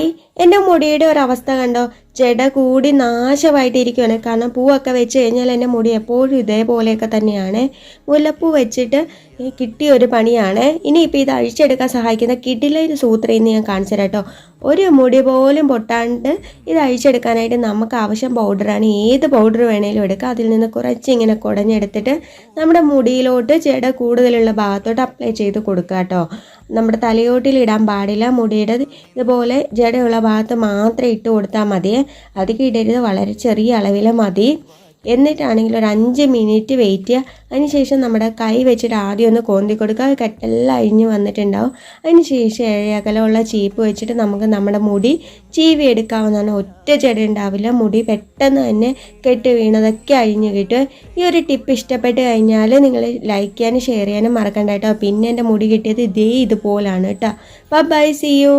Pai എന്റെ മുടിയുടെ ഒരവസ്ഥ കണ്ടോ? ജട കൂടി നാശമായിട്ടിരിക്കുകയാണ് കാരണം പൂവൊക്കെ വെച്ച് കഴിഞ്ഞാൽ എന്റെ മുടി എപ്പോഴും ഇതേപോലെയൊക്കെ തന്നെയാണ്. മുല്ലപ്പൂ വെച്ചിട്ട് കിട്ടിയ ഒരു പണിയാണ്. ഇനിയിപ്പോൾ ഇത് അഴിച്ചെടുക്കാൻ സഹായിക്കുന്ന കിടിലൊരു സൂത്രം ഇന്ന് ഞാൻ കാണിച്ചു കേട്ടോ. ഒരു മുടി പോലും പൊട്ടാണ്ട് ഇത് അഴിച്ചെടുക്കാനായിട്ട് നമുക്ക് ആവശ്യം പൗഡറാണ്. ഏത് പൗഡർ വേണേലും എടുക്കുക അതിൽ നിന്ന് കുറച്ച് ഇങ്ങനെ കുടഞ്ഞെടുത്തിട്ട് നമ്മുടെ മുടിയിലോട്ട് ചെട കൂടുതലുള്ള ഭാഗത്തോട്ട് അപ്ലൈ ചെയ്ത് കൊടുക്കുക കേട്ടോ. നമ്മുടെ തലയോട്ടിൽ ഇടാൻ പാടില്ല മുടിയുടെ. ഇതുപോലെ ജടയുള്ള ഭാഗത്ത് മാത്രം ഇട്ട് കൊടുത്താൽ മതി. അധികം ഇടരുത്. വളരെ ചെറിയ അളവിൽ മതി. എന്നിട്ടാണെങ്കിൽ ഒരു അഞ്ച് മിനിറ്റ് വെയിറ്റ് ചെയ്യുക. അതിനുശേഷം നമ്മുടെ കൈ വെച്ചിട്ട് ആദ്യം ഒന്ന് കോന്തി കൊടുക്കുക. കെട്ടെല്ലാം അഴിഞ്ഞ് വന്നിട്ടുണ്ടാവും. അതിനുശേഷം ഏഴകലമുള്ള ചീപ്പ് വെച്ചിട്ട് നമുക്ക് നമ്മുടെ മുടി ചീവി എടുക്കാവുന്നതാണ്. ഒറ്റ ചെട ഉണ്ടാവില്ല. മുടി പെട്ടെന്ന് തന്നെ കെട്ട് വീണതൊക്കെ അഴിഞ്ഞ് കിട്ടും. ഈ ഒരു ടിപ്പ് ഇഷ്ടപ്പെട്ട് കഴിഞ്ഞാൽ നിങ്ങൾ ലൈക്ക് ചെയ്യാനും ഷെയർ ചെയ്യാനും മറക്കണ്ട കേട്ടോ. പിന്നെ എന്റെ മുടി കിട്ടിയത് ഇതേ ഇതുപോലാണ് കേട്ടോ. By C U